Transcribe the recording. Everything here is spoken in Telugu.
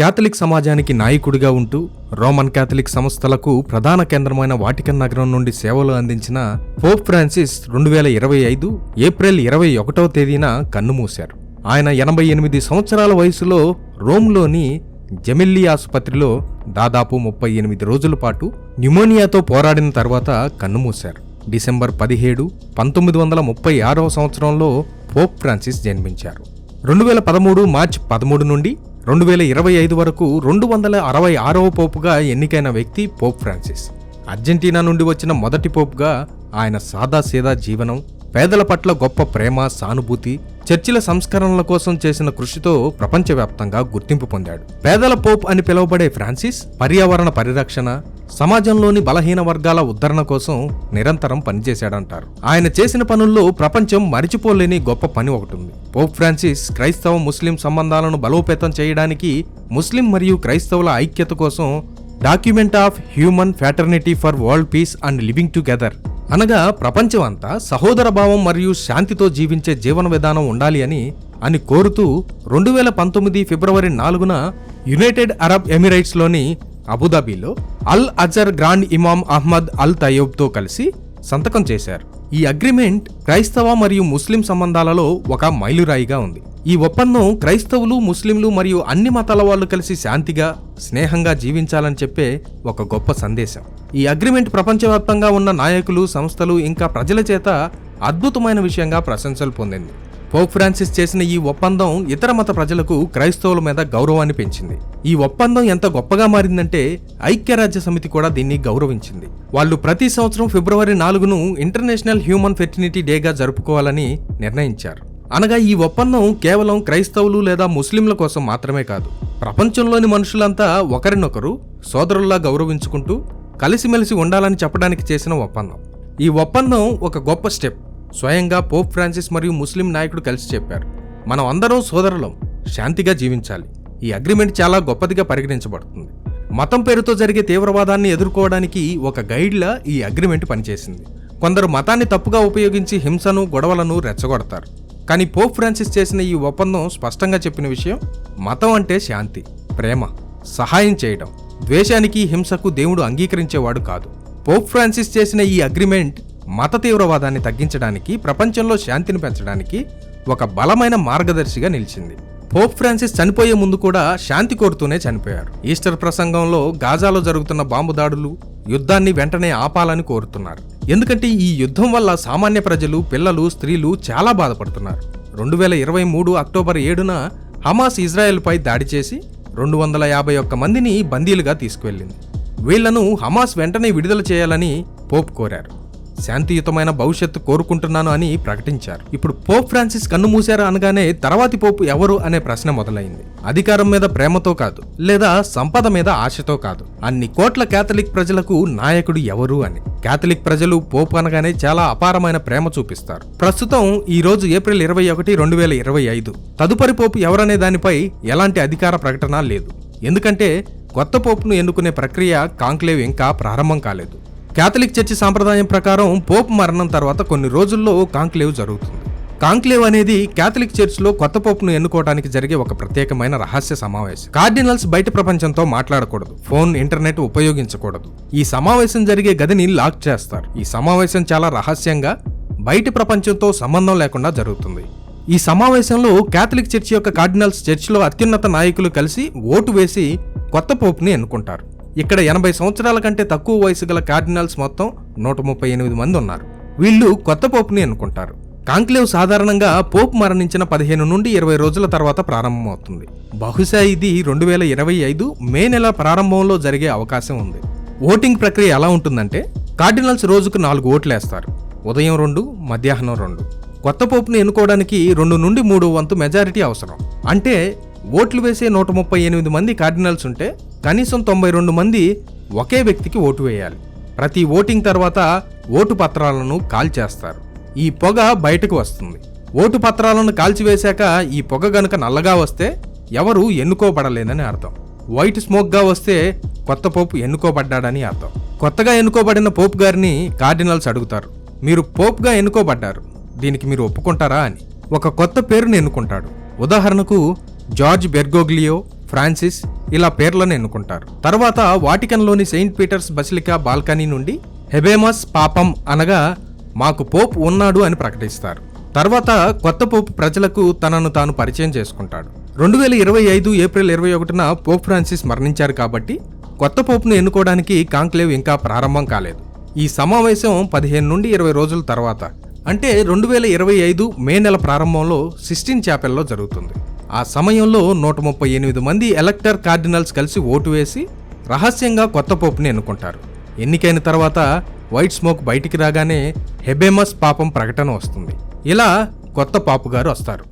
క్యాథలిక్ సమాజానికి నాయకుడిగా ఉంటూ రోమన్ క్యాథలిక్ సంస్థలకు ప్రధాన కేంద్రమైన వాటికన్ నగరం నుండి సేవలు అందించిన పోప్ ఫ్రాన్సిస్ రెండు వేల ఇరవై ఐదు ఏప్రిల్ ఇరవై ఒకటవ తేదీన కన్నుమూశారు. ఆయన ఎనభై ఎనిమిది సంవత్సరాల వయసులో రోమ్లోని జెమిల్లీ ఆసుపత్రిలో దాదాపు ముప్పై ఎనిమిది రోజుల పాటు న్యూమోనియాతో పోరాడిన తర్వాత కన్నుమూశారు. డిసెంబర్ పదిహేడు పంతొమ్మిది వందల ముప్పై ఆరవ సంవత్సరంలో పోప్ ఫ్రాన్సిస్ జన్మించారు. రెండు వేల పదమూడు మార్చి పదమూడు నుండి రెండు వేల ఇరవై ఐదు వరకు రెండు వందల అరవై ఆరవ పోపుగా ఎన్నికైన వ్యక్తి పోప్ ఫ్రాన్సిస్. అర్జెంటీనా నుండి వచ్చిన మొదటి పోపుగా ఆయన సాదాసీదా జీవనం పేదల పట్ల గొప్ప ప్రేమ సానుభూతి చర్చిల సంస్కరణల కోసం చేసిన కృషితో ప్రపంచవ్యాప్తంగా గుర్తింపు పొందాడు. పేదల పోప్ అని పిలువబడే ఫ్రాన్సిస్ పర్యావరణ పరిరక్షణ సమాజంలోని బలహీన వర్గాల ఉద్ధరణ కోసం నిరంతరం పనిచేశాడంటారు. ఆయన చేసిన పనుల్లో ప్రపంచం మరిచిపోలేని గొప్ప పని ఒకటి ఉంది పోప్ ఫ్రాన్సిస్ క్రైస్తవ ముస్లిం సంబంధాలను బలోపేతం చేయడానికి ముస్లిం మరియు క్రైస్తవుల ఐక్యత కోసం document of human fraternity for world peace and living together అనగా ప్రపంచం అంతా సహోదర భావం మరియు శాంతితో జీవించే జీవన విధానం ఉండాలి అని అని కోరుతూ రెండు వేల పంతొమ్మిది ఫిబ్రవరి నాలుగున యునైటెడ్ అరబ్ ఎమిరైట్స్లోని అబుదాబీలో Al Azhar grand imam Ahmed Al తయోబ్తో కలిసి సంతకం చేశారు. ఈ అగ్రిమెంట్ క్రైస్తవ మరియు ముస్లిం సంబంధాలలో ఒక మైలురాయిగా ఉంది. ఈ ఒప్పందం క్రైస్తవులు ముస్లింలు మరియు అన్ని మతాల వాళ్ళు కలిసి శాంతిగా స్నేహంగా జీవించాలని చెప్పే ఒక గొప్ప సందేశం. ఈ అగ్రిమెంట్ ప్రపంచవ్యాప్తంగా ఉన్న నాయకులు సంస్థలు ఇంకా ప్రజల చేత అద్భుతమైన విషయంగా ప్రశంసలు పొందింది. పోప్ ఫ్రాన్సిస్ చేసిన ఈ ఒప్పందం ఇతర మత ప్రజలకు క్రైస్తవుల మీద గౌరవాన్ని పెంచింది. ఈ ఒప్పందం ఎంత గొప్పగా మారిందంటే ఐక్యరాజ్య సమితి కూడా దీన్ని గౌరవించింది. వాళ్ళు ప్రతి సంవత్సరం ఫిబ్రవరి నాలుగును ఇంటర్నేషనల్ హ్యూమన్ ఫెర్టినిటీ డేగా జరుపుకోవాలని నిర్ణయించారు. అనగా ఈ ఒప్పందం కేవలం క్రైస్తవులు లేదా ముస్లింల కోసం మాత్రమే కాదు ప్రపంచంలోని మనుషులంతా ఒకరినొకరు సోదరుల్లా గౌరవించుకుంటూ కలిసిమెలిసి ఉండాలని చెప్పడానికి చేసిన ఒప్పందం. ఈ ఒప్పందం ఒక గొప్ప స్టెప్ స్వయంగా పోప్ ఫ్రాన్సిస్ మరియు ముస్లిం నాయకుడు కలిసి చెప్పారు. మనం అందరం సోదరులం శాంతిగా జీవించాలి. ఈ అగ్రిమెంట్ చాలా గొప్పదిగా పరిగణించబడుతుంది. మతం పేరుతో జరిగే తీవ్రవాదాన్ని ఎదుర్కోవడానికి ఒక గైడ్లా ఈ అగ్రిమెంట్ పనిచేసింది. కొందరు మతాన్ని తప్పుగా ఉపయోగించి హింసను గొడవలను రెచ్చగొడతారు. కానీ పోప్ ఫ్రాన్సిస్ చేసిన ఈ ఒప్పందం స్పష్టంగా చెప్పిన విషయం మతం అంటే శాంతి ప్రేమ సహాయం చేయడం. ద్వేషానికి హింసకు దేవుడు అంగీకరించేవాడు కాదు. పోప్ ఫ్రాన్సిస్ చేసిన ఈ అగ్రిమెంట్ మత తీవ్రవాదాన్ని తగ్గించడానికి ప్రపంచంలో శాంతిని పెంచడానికి ఒక బలమైన మార్గదర్శిగా నిలిచింది. పోప్ ఫ్రాన్సిస్ చనిపోయే ముందు కూడా శాంతి కోరుతూనే చనిపోయారు. ఈస్టర్ ప్రసంగంలో గాజాలో జరుగుతున్న బాంబు దాడులు యుద్ధాన్ని వెంటనే ఆపాలని కోరుతున్నారు. ఎందుకంటే ఈ యుద్ధం వల్ల సామాన్య ప్రజలు పిల్లలు స్త్రీలు చాలా బాధపడుతున్నారు. రెండు వేల ఇరవై మూడు అక్టోబర్ ఏడున హమాస్ ఇజ్రాయెల్పై దాడి చేసి రెండు వందల యాభై ఒక్క మందిని బందీలుగా తీసుకువెళ్ళింది. వీళ్ళను హమాస్ వెంటనే విడుదల చేయాలని పోప్ కోరారు. శాంతియుతమైన భవిష్యత్తు కోరుకుంటున్నాను అని ప్రకటించారు. ఇప్పుడు పోప్ ఫ్రాన్సిస్ కన్ను మూశారు అనగానే తర్వాతి పోపు ఎవరు అనే ప్రశ్న మొదలైంది. అధికారం మీద ప్రేమతో కాదు లేదా సంపద మీద ఆశతో కాదు. అన్ని కోట్ల కేథలిక్ ప్రజలకు నాయకుడు ఎవరు అని. కేథలిక్ ప్రజలు పోపు అనగానే చాలా అపారమైన ప్రేమ చూపిస్తారు. ప్రస్తుతం ఈ రోజు ఏప్రిల్ ఇరవై ఒకటి రెండు వేల ఇరవై ఐదు. తదుపరి పోపు ఎవరనే దానిపై ఎలాంటి అధికార ప్రకటన లేదు. ఎందుకంటే కొత్త పోపును ఎన్నుకునే ప్రక్రియ కాంక్లేవ్ ఇంకా ప్రారంభం కాలేదు. కేథలిక్ చర్చి సాంప్రదాయం ప్రకారం పోప్ మరణం తర్వాత కొన్ని రోజుల్లో కాంక్లేవ్ జరుగుతుంది. కాంక్లేవ్ అనేది క్యాథలిక్ చర్చ్లో కొత్త పోప్ను ఎన్నుకోవడానికి జరిగే ఒక ప్రత్యేకమైన రహస్య సమావేశం. కార్డినల్స్ బయట ప్రపంచంతో మాట్లాడకూడదు. ఫోన్ ఇంటర్నెట్ ఉపయోగించకూడదు. ఈ సమావేశం జరిగే గదిని లాక్ చేస్తారు. ఈ సమావేశం చాలా రహస్యంగా బయటి ప్రపంచంతో సంబంధం లేకుండా జరుగుతుంది. ఈ సమావేశంలో క్యాథలిక్ చర్చి యొక్క కార్డినల్స్ చర్చిలో అత్యున్నత నాయకులు కలిసి ఓటు వేసి కొత్త పోప్ని ఎన్నుకుంటారు. ఇక్కడ ఎనభై సంవత్సరాల కంటే తక్కువ వయసు గల కార్డినల్స్ మొత్తం నూట ముప్పై ఎనిమిది మంది ఉన్నారు. వీళ్ళు కొత్త పోపుని ఎన్నుకుంటారు. కాంక్లేవ్ సాధారణంగా పోప్ మరణించిన పదిహేను నుండి ఇరవై రోజుల తర్వాత ప్రారంభమవుతుంది. బహుశా ఇది రెండు వేల ఇరవై ఐదు మే నెల ప్రారంభంలో జరిగే అవకాశం ఉంది. ఓటింగ్ ప్రక్రియ ఎలా ఉంటుందంటే కార్డినల్స్ రోజుకు నాలుగు ఓట్లు వేస్తారు ఉదయం రెండు మధ్యాహ్నం రెండు. కొత్త పోపుని ఎన్నుకోవడానికి రెండు నుండి మూడు వంతు మెజారిటీ అవసరం. అంటే ఓట్లు వేసే నూట ముప్పై ఎనిమిది మంది కార్డినల్స్ ఉంటే కనీసం తొంభై రెండు మంది ఒకే వ్యక్తికి ఓటు వేయాలి. ప్రతి ఓటింగ్ తర్వాత ఓటు పత్రాలను కాల్చేస్తారు. ఈ పొగ బయటకు వస్తుంది. ఓటు పత్రాలను కాల్చివేశాక ఈ పొగ గనుక నల్లగా వస్తే ఎవరు ఎన్నుకోబడలేదని అర్థం. వైట్ స్మోక్గా వస్తే కొత్త పోపు ఎన్నుకోబడ్డాడని అర్థం. కొత్తగా ఎన్నుకోబడిన పోప్ గారిని కార్డినల్స్ అడుగుతారు. మీరు పోప్గా ఎన్నుకోబడ్డారు. దీనికి మీరు ఒప్పుకుంటారా అని. ఒక కొత్త పేరుని ఎన్నుకుంటాడు. ఉదాహరణకు జార్జ్ బెర్గోగ్లియో ఫ్రాన్సిస్ ఇలా పేర్లను ఎన్నుకుంటారు. తర్వాత వాటికన్లోని సెయింట్ పీటర్స్ బసిలికా బాల్కనీ నుండి హెబేమస్ పాపం అనగా మాకు పోప్ ఉన్నాడు అని ప్రకటిస్తారు. తర్వాత కొత్త పోప్ ప్రజలకు తనను తాను పరిచయం చేసుకుంటాడు. రెండు వేల ఇరవై ఐదు ఏప్రిల్ ఇరవై ఒకటిన పోప్ ఫ్రాన్సిస్ మరణించారు కాబట్టి కొత్త పోప్ను ఎన్నుకోవడానికి కాంక్లేవ్ ఇంకా ప్రారంభం కాలేదు. ఈ సమావేశం పదిహేను నుండి ఇరవై రోజుల తర్వాత. అంటే రెండు వేల ఇరవై ఐదు మే నెల ప్రారంభంలో సిస్టిన్ చాపెల్లో జరుగుతుంది. ఆ సమయంలో నూట ముప్పై ఎనిమిది మంది ఎలక్టర్ కార్డినల్స్ కలిసి ఓటు వేసి రహస్యంగా కొత్త పోపుని ఎన్నుకుంటారు. ఎన్నికైన తర్వాత వైట్ స్మోక్ బయటికి రాగానే హెబేమస్ పాపం ప్రకటన వస్తుంది. ఇలా కొత్త పాపు గారు వస్తారు.